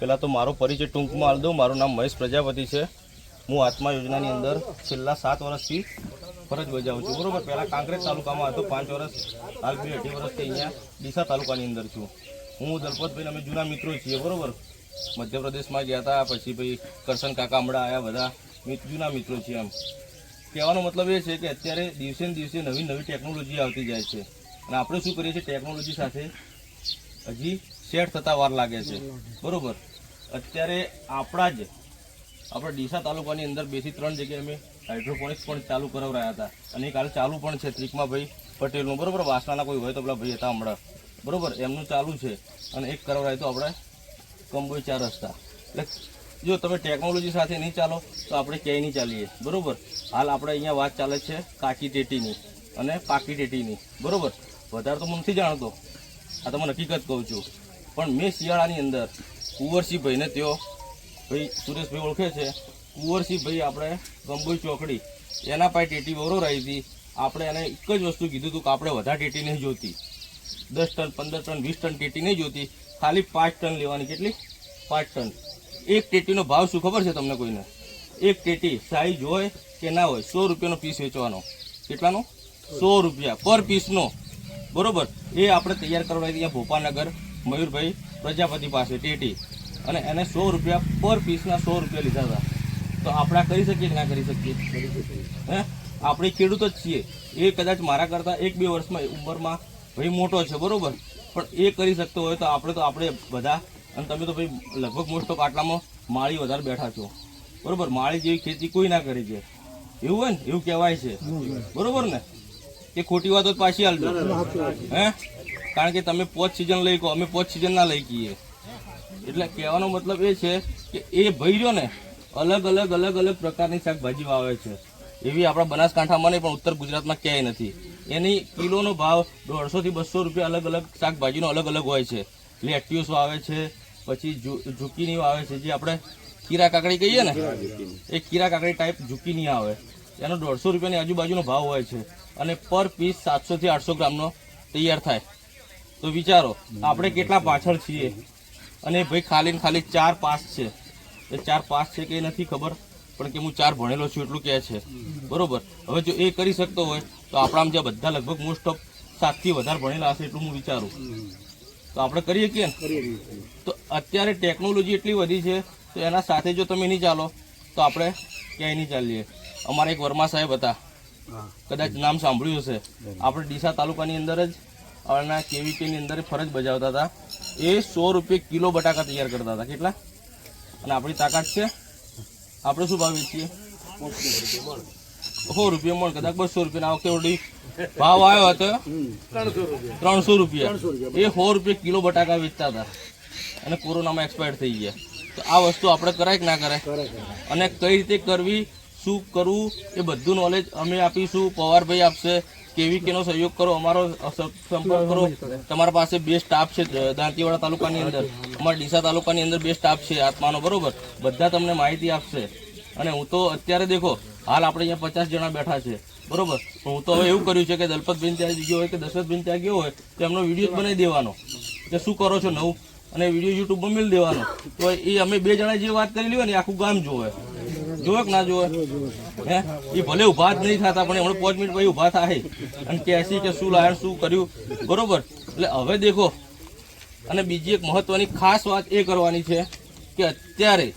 પહેલાં તો મારો પરિચય ટૂંકમાં આલ દઉં. મારું નામ મહેશ પ્રજાપતિ છે. હું આત્મા યોજનાની અંદર છેલ્લા સાત વર્ષથી ફરજ બજાવું છું. બરાબર? પહેલાં કાંકરેજ તાલુકામાં હતો, પાંચ વર્ષ, હાલ બે અઢી વર્ષથી અહીંયા ડીસા તાલુકાની અંદર છું. હું દલપતભાઈ અમે જૂના મિત્રો છીએ, બરોબર? મધ્યપ્રદેશમાં ગયા હતા, પછી ભાઈ કરશન કાકા હમણાં આવ્યા બધા જૂના મિત્રો છીએ એમ કહેવાનો મતલબ એ છે કે અત્યારે દિવસે ને દિવસે નવી નવી ટેકનોલોજી આવતી જાય છે. અને આપણે શું કરીએ છીએ, ટેકનોલોજી સાથે હજી સેટ થતા વાર લાગે છે. બરોબર? અત્યારે આપણા જ, આપણે ડીસા તાલુકાની અંદર બેથી ત્રણ જગ્યાએ અમે હાઇડ્રોપોનિક્સ પણ ચાલુ કરાવરાયા હતા. અને કાલે ચાલુ પણ છે ત્રિકમાભાઈ પટેલનું. બરાબર? વાસણાના કોઈ હોય તો પેલા ભાઈ હતા હમણાં. બરોબર? એમનું ચાલુ છે. અને એક કરાવરાય તો આપણે કંબોઈ ચાર રસ્તા. એટલે જો તમે ટેકનોલોજી સાથે નહીં ચાલો, તો આપણે ક્યાંય નહીં ચાલીએ. બરાબર? હાલ આપણે અહીંયા વાત ચાલે છે કાકી ટેટીની અને પાકી ટેટીની. બરાબર? વધારે તો હું નથી જાણતો. આ તમે હકીકત કહું છું. પણ મેં શિયાળાની અંદર કુંવરસિંહ તેઓ ભાઈ સુરેશભાઈ ઓળખે છે. કુંવરસિંહભાઈ આપણે ગંબોઈ ચોકડી, એના પાસે ટેટી વરો આવી હતી. આપણે એને એક જ વસ્તુ કીધું હતું કે આપણે વધારે ટેટી નહીં જોતી દસ ટન, પંદર ટન, વીસ ટન ટેટી નહીં જોતી ખાલી પાંચ ટન લેવાની કેટલી? પાંચ ટન. એક ટેટીનો ભાવ શું ખબર છે તમને કોઈને? એક ટેટી સાઈઝ હોય કે ના હોય, સો રૂપિયાનો પીસ વેચવાનો. કેટલાનો? સો રૂપિયા પર પીસનો બરોબર? એ આપણે તૈયાર કરવાની અહીંયા ભોપાનગર મયુરભાઈ પ્રજાપતિ પાસે ટેટી. અને એને સો રૂપિયા પર પીસના સો રૂપિયા લીધા હતા. તો આપણે કરી શકીએ કે ના કરી શકીએ? હે? આપણે ખેડૂત જ છીએ. એ કદાચ મારા કરતાં એક બે વર્ષમાં ઉંમરમાં ભાઈ મોટો છે બરોબર? પણ એ કરી શકતો હોય તો આપણે તો આપણે બધા. અને તમે તો ભાઈ લગભગ મોસ્ટ ઓફ આટલામાં માળી વધારે બેઠા છો. બરોબર? માળી જેવી ખેતી કોઈ ના કરી છે એવું હોય ને? એવું કહેવાય છે. બરોબર ને? એ ખોટી વાત પાછી હાલજો હે? કારણ કે તમે પોચ સિઝન લઈ કહો, અમે પોચ સિઝન ના લઈ કહીએ. એટલે કહેવાનો મતલબ એ છે કે એ ભાઈ રહ્યો ને, અલગ અલગ અલગ અલગ પ્રકારની શાકભાજી વાવે છે. એવી આપણા બનાસકાંઠામાં નહીં, પણ ઉત્તર ગુજરાતમાં ક્યાંય નથી. એની કિલોનો ભાવ દોઢસોથી બસો રૂપિયા અલગ અલગ શાકભાજીનો અલગ અલગ હોય છે. લેટ્યુસ વાવે છે, પછી ઝુકીની વાવે છે, જે આપણે કીરા કાકડી કહીએ ને, એ કીરા કાકડી ટાઈપ ઝુકીની આવે. એનો દોઢસો રૂપિયાની આજુબાજુનો ભાવ હોય છે. અને પર પીસ સાતસોથી આઠસો ગ્રામનો તૈયાર થાય. તો વિચારો આપણે કેટલા પાછળ છીએ? અને ભાઈ ખાલી ને ખાલી ચાર પાસ છે. એ ચાર પાસ છે કે એ નથી ખબર? પણ કે હું ચાર ભણેલો છું એટલું કહે છે. બરોબર? હવે જો એ કરી શકતો હોય તો આપણામાં જે બધા લગભગ મોસ્ટ ઓફ સાતથી વધારે ભણેલા હશે એટલું હું વિચારું. તો આપણે કરીએ કે તો અત્યારે ટેકનોલોજી એટલી વધી છે તો એના સાથે જો તમે નહીં ચાલો તો આપણે ક્યાંય નહીં ચાલીએ. અમારા એક વર્મા સાહેબ હતા. કદાચ નામ સાંભળ્યું હશે. આપણે ડીસા તાલુકાની અંદર જ આવના કેવીકેની અંદર ફરજ બજાવતા હતા. એ સો રૂપિયા કિલો બટાકા તૈયાર કરતા હતા. કેટલા? અને આપણી તાકાત છે? આપણે શું ભાવ વેચીએ સો રૂપિયા મણ. કદાચ બસો રૂપિયા. આ ઓડી ભાવ આવ્યો હતો. ત્રણસો રૂપિયા. એ સો રૂપિયા કિલો બટાકા વેચતા હતા. અને કોરોનામાં એક્સપાયર થઈ ગયા. તો આ વસ્તુ આપણે કરાય કે ના કરાય? અને કઈ રીતે કરવી, શું કરવું, એ બધું નોલેજ અમે આપીશું. પવારભાઈ આપશે. કેવી કેનો સહયોગ કરો, અમારો સંપર્ક કરો. તમારા પાસે બે સ્ટાફ છે દાંતીવાડા તાલુકાની અંદર. અમારા ડીસા તાલુકાની અંદર બે સ્ટાફ છે, આત્માનો, બરોબર? બધા તમને માહિતી આપશે. અને હું તો અત્યારે દેખો, હાલ આપણે અહીંયા પચાસ જણા બેઠા છે, બરોબર? પણ હું તો હવે એવું કર્યું છે કે દલપતબેન ત્યાં ગયો હોય કે દશરથબેન ત્યાં ગયો હોય, તો એમનો વીડિયો બનાવી દેવાનો. કે શું કરો છો નવું? અને વીડિયો યુટ્યુબમાં મેળ દેવાનો. તો એ અમે બે જણા જે વાત કરેલી હોય ને આખું ગામ જોવે. જોવે કે ના જોવે? હે? એ ભલે ઊભા જ નહીં થતા, પણ હમણાં પાંચ મિનિટ પછી ઊભા થાય. અને કહેશી કે શું લાયણ શું કર્યું? બરોબર? એટલે હવે દેખો. અને બીજી એક મહત્વની ખાસ વાત એ કરવાની છે કે અત્યારે,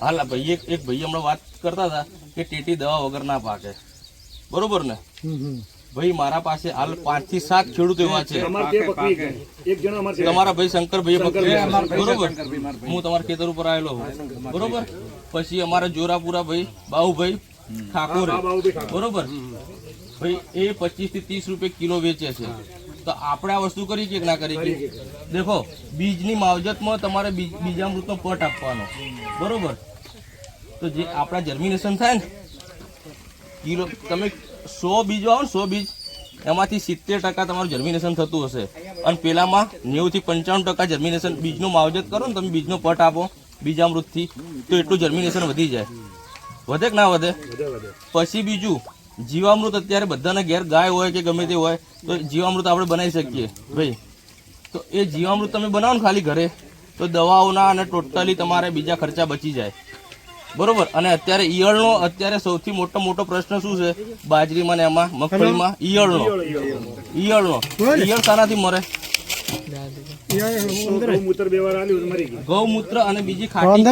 હાલ ભાઈ એક એક ભાઈ હમણાં વાત કરતા હતા કે ટેટી દવા વગર ના પાકે. બરોબર ને? ભાઈ મારા પાસે હાલ પાંચથી સાત ખેડૂતો એવા છે. તમારા ભાઈ શંકરભાઈ બરોબર? હું તમારા ખેતર ઉપર આવેલો બરોબર? પછી અમારા જોરાપુરા ભાઈ બાહુભાઈ ઠાકોર. બરોબર? ભાઈ એ પચીસથી ત્રીસ રૂપિયા કિલો વેચે છે. તો આપણે આ વસ્તુ કરી કે ના કરી? કે દેખો બીજની માવજતમાં તમારે બીજ- બીજા મૃતનો પટ આપવાનો. બરોબર? તો જે આપણા જર્મિનેશન થાય ને કિલો તમે સો બીજો આવો ને સો બીજ. એમાંથી સિત્તેર ટકા તમારું જર્મિનેશન થતું હશે. અને પેલામાં નેવુંથી પંચાણું ટકા જર્મિનેશન બીજનું માવજત કરો ને તમે બીજનો પટ આપો બીજામૃતથી તો એટલું જર્મિનેશન વધી જાય. વધે કે ના વધે? પછી બીજું જીવામૃત અત્યારે બધાના ઘેર ગાય હોય કે ગમે તે હોય તો જીવામૃત આપણે બનાવી શકીએ. ભાઈ તો એ જીવામૃત તમે બનાવો ને ખાલી ઘરે તો દવાઓના અને ટોટલી તમારે બીજા ખર્ચા બચી જાય. બરોબર. અને અત્યારે ઈયળનો અત્યારે સૌથી મોટો મોટો પ્રશ્ન શું છે? બાજરીમાં ને એમાં? મગફળીમાં? ઈયળનો. ઈયળનો ઈયળ શાનાથી મરે? ગૌમૂત્ર અને બીજી ખાટી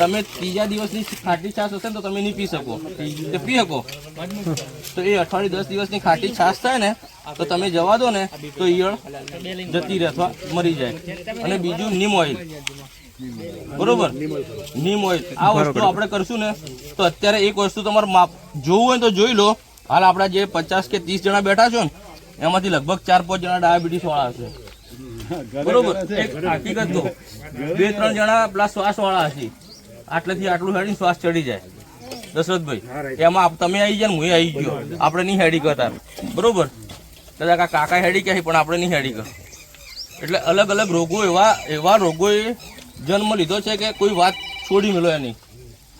તમે ત્રીજા દિવસની ખાટી છાશ હશે ને તો તમે નહીં પી શકો. તે પી શકો. તો એ અઠવાડિયે દસ દિવસની ખાટી છાશ થાય ને તો તમે જવા દો ને તો ઈયળ જતી રહે અથવા મરી જાય. અને બીજું નીમ ઓઇલ. બરોબર? નીમ ઓઇલ આ વસ્તુ આપણે કરશું ને તો અત્યારે એક વસ્તુ તમારે માપ જોવું હોય તો જોઈ લો. હાલ આપણા જે પચાસ કે ત્રીસ જણા બેઠા છો ને એમાંથી લગભગ ચાર પાંચ જણા ડાયાબિટીસ વાળા હશે. બરોબર? એક હકીકત તો બે ત્રણ જણા પેલા શ્વાસ વાળા હશે. આટલેથી આટલું હેડી શ્વાસ ચડી જાય. દશરથભાઈ એમાં તમે આવી ગયા ને હું આવી ગયો. આપણે નહીં હેડી કરતા. બરોબર? કદાચ કાકા હેડી ક્યાં પણ આપણે નહીં હેડી કર. એટલે અલગ અલગ રોગો એવા એવા રોગોએ જન્મ લીધો છે કે કોઈ વાત છોડી મેલો એની.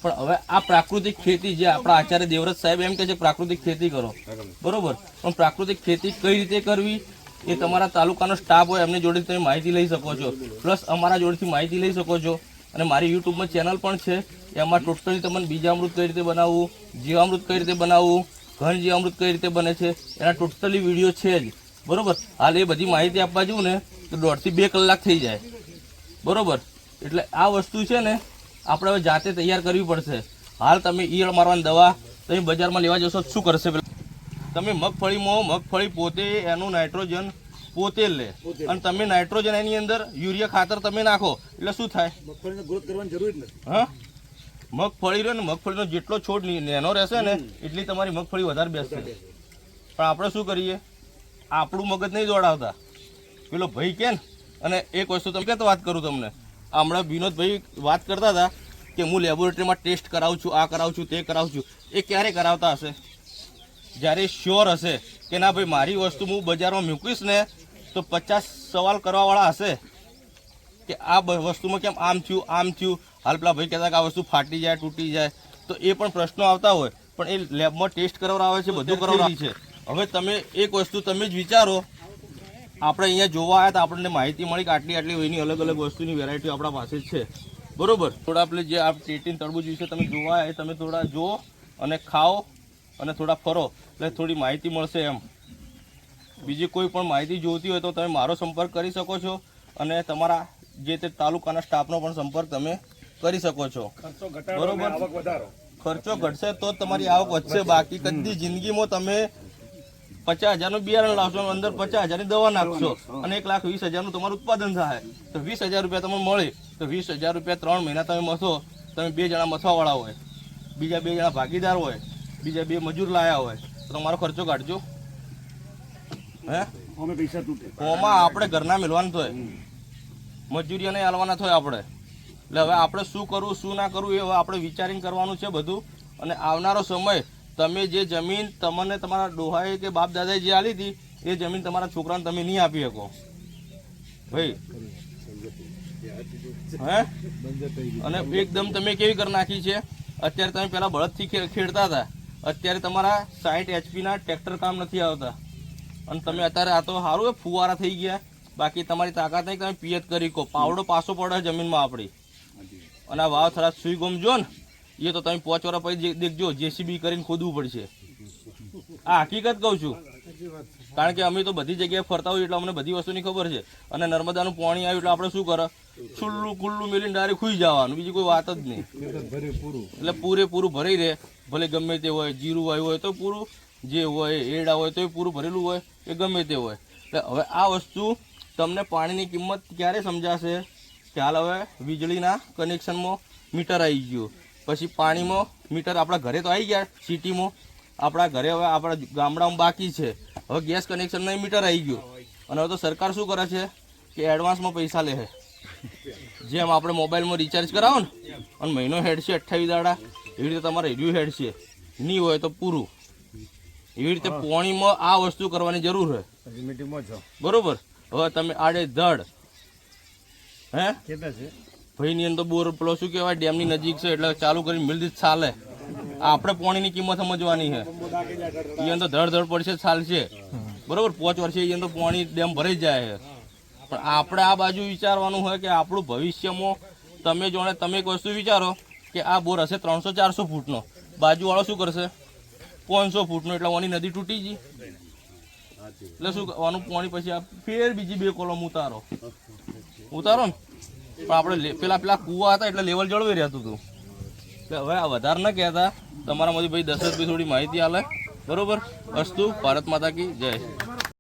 પણ હવે આ પ્રાકૃતિક ખેતી જે આપણા આચાર્ય દેવવ્રત સાહેબ એમ કહે છે, પ્રાકૃતિક ખેતી કરો. બરોબર? પણ પ્રાકૃતિક ખેતી કઈ રીતે કરવી? એ તમારા તાલુકાનો સ્ટાફ હોય એમની જોડે તમે માહિતી લઈ શકો છો. પ્લસ અમારા જોડેથી માહિતી લઈ શકો છો. અને મારી યુટ્યુબમાં ચેનલ પણ છે. એમાં ટોટલી તમને બીજામૃત કઈ રીતે બનાવવું, જીવામૃત કઈ રીતે બનાવવું, ઘન જીવામૃત કઈ રીતે બને છે, એના ટોટલી વીડિયો છે જ. બરોબર? હાલ એ બધી માહિતી આપવા જવું ને તો દોઢથી બે કલાક થઈ જાય. બરોબર? એટલે આ વસ્તુ છે ને આપણે હવે જાતે તૈયાર કરવી પડશે. હાલ તમે ઈયળ મારવાની દવા તમે બજારમાં લેવા જશો તો શું કરશે તમે મગફળીમાં મગફળી પોતે એનું નાઇટ્રોજન પોતે લે. અને તમે નાઇટ્રોજન એની અંદર યુરિયા ખાતર તમે નાખો એટલે શું થાય? મગફળીને ગ્રોથ કરવાની જરૂર જ નથી. હા? મગફળી રહ્યો ને મગફળીનો જેટલો છોડ નેનો રહેશે ને એટલી તમારી મગફળી વધારે બેસશે. પણ આપણે શું કરીએ? આપણું મગજ નહીં દોડાવતા. પેલો ભાઈ કે ને અને એક વસ્તુ તમે કે વાત કરું તમને. હમણાં વિનોદભાઈ વાત કરતા હતા કે હું લેબોરેટરીમાં ટેસ્ટ કરાવું છું, આ કરાવું છું, તે કરાવું છું. એ ક્યારે કરાવતા હશે? જ્યારે શ્યોર હશે કે ના ભાઈ, મારી વસ્તુ હું બજારમાં મૂકીશ ને, તો પચાસ સવાલ કરવાવાળા હશે કે આ વસ્તુમાં કેમ આમ થયું આમ થયું? હાલ પેલા ભાઈ કહેતા કે આ વસ્તુ ફાટી જાય, તૂટી જાય. તો એ પણ પ્રશ્નો આવતા હોય. પણ એ લેબમાં ટેસ્ટ કરાવવા છે, બધું કરાવવાનું છે. હવે તમે એક વસ્તુ તમે જ વિચારો આપણે અહીંયા જોવા આવ્યા તો આપણને માહિતી મળી કે આટલી આટલી એની અલગ અલગ વસ્તુની વેરાયટી આપણા પાસે છે. બરોબર? થોડા આપણે જે આ ટેટીન તરબૂજ વિશે તમે જોવા એ તમે થોડા જુઓ અને ખાઓ અને થોડા ફરો. એટલે થોડી માહિતી મળશે એમ. બીજી કોઈ પણ માહિતી જોઈતી હોય તો તમે મારો સંપર્ક કરી શકો છો અને તમારા જે તે તાલુકાના સ્ટાફનો પણ સંપર્ક તમે કરી શકો છો. બરોબર. ખર્ચો ઘટશે તો તમારી આવક વધશે. બાકી કદી જિંદગીમાં તમે પચાસ હજારનું બિયારણ લાવશો અંદર પચાસ હજારની દવા નાખશો અને એક લાખ વીસ હજારનું તમારું ઉત્પાદન થાય. તો વીસ હજાર રૂપિયા તમને મળે. તો વીસ હજાર રૂપિયા ત્રણ મહિના તમે મથો તમે બે જણા મથવાવાળા હોય. બીજા બે જણા ભાગીદાર હોય. બીજા બે મજૂર લાયા હોય. તો તમારો ખર્ચો કાઢજો. હે? અમે પૈસા તૂટે. ઓમાં આપણે ઘરના મેળવાનું થાય મજૂરી નહીં હાલવાના થાય આપણે. એટલે હવે આપણે શું કરવું શું ના કરવું એ હવે આપણે વિચારીને કરવાનું છે બધું. અને આવનારો સમય તમે જે જમીન તમને તમારા ડોહાએ કે બાપ દાદાએ જે આલી હતી, એ જમીન તમારા છોકરાને તમે નહીં આપી શકો. ભાઈ. હે? અને એકદમ તમે કેવી કરી નાખી છે? અત્યારે તમે પેલા બળદથી ખેડતા હતા. અત્યારે તમારા સાઠ એચપીના ટ્રેક્ટર કામ નથી આવતા. અને તમે અત્યારે આ તો સારું ફુવારા થઈ ગયા. બાકી તમારી તાકાત નહીં તમે પિયત કરી કહો પાવડો પાસો પડે જમીનમાં આપણી અને આ વાવ થરા સુઈ ગમજો ને એ તો તમે પાંચ વાર પછી દેખજો જેસીબી કરીને ખોદવું પડશે. આ હકીકત કહું છું. કારણ કે અમે તો બધી જગ્યાએ ફરતા હોઈએ એટલે અમને બધી વસ્તુની ખબર છે. અને નર્મદાનું પાણી આવ્યું એટલે આપણે શું કરે? છુલ્લું ખુલ્લું મેલીને ડાયરેક્ટ ખુઈ જવાનું. બીજી કોઈ વાત જ નહીં. એટલે પૂરેપૂરું ભરાઈ રહે. ભલે ગમે તે હોય, જીરું આવ્યું હોય, તો પૂરું. જે હોય, એડા હોય, તો એ પૂરું ભરેલું હોય. એ ગમે તે હોય. એટલે હવે આ વસ્તુ તમને પાણીની કિંમત ક્યારે સમજાશે? હાલ હવે વીજળીના કનેક્શનમાં મીટર આવી ગયું. પછી પાણીમાં મીટર આપણા ઘરે તો આવી ગયા સિટીમાં. આપણા ઘરે હવે આપણા ગામડામાં બાકી છે. હવે ગેસ કનેક્શનના મીટર આવી ગયું. અને હવે તો સરકાર શું કરે છે કે એડવાન્સમાં પૈસા લે છે. જેમ આપણે મોબાઈલમાં રિચાર્જ કરાવો ને અને મહિનો હેડ છે અઠ્ઠાવીસ દાડા એવી રીતે તમારે રિવ્યુ હેડ છે નહીં હોય તો પૂરું. એવી રીતે પોણીમાં આ વસ્તુ કરવાની જરૂર છે બરોબર? હવે તમે આડે ધડ હે છે? ભાઈની અંદર બોર પેલો શું કહેવાય, ડેમની નજીક છે એટલે ચાલુ કરીને મિલદી જ ચાલે. આ આપણે પાણીની કિંમત સમજવાની છે. એ અંદર ધડ ધડ પડશે ચાલશે. બરોબર, પાંચ વર્ષે એ અંદર પાણી ડેમ ભરાઈ જાય છે. પણ આપણે આ બાજુ વિચારવાનું હોય કે આપણું ભવિષ્યમાં તમે જોણે તમે એક વસ્તુ વિચારો કે આ બોર હશે ત્રણસો ચારસો ફૂટનો. બાજુવાળો શું કરશે? પાંચસો ફૂટનો, એટલે ઓની નદી તૂટી ગઈ. એટલે શું કરવાનું? પાણી પછી આ ફેર બીજી બે કોલમ ઉતારો. ઉતારો ને? પણ આપણે પેલા પેલા કુવા હતા એટલે લેવલ જળવાઈ રહેતું હતું. એટલે હવે આ વધારે ન કહેતા. તમારામાંથી ભાઈ દશરથભાઈ થોડી માહિતી આલે. બરોબર? અસ્તુ ભારત માતા કી જય.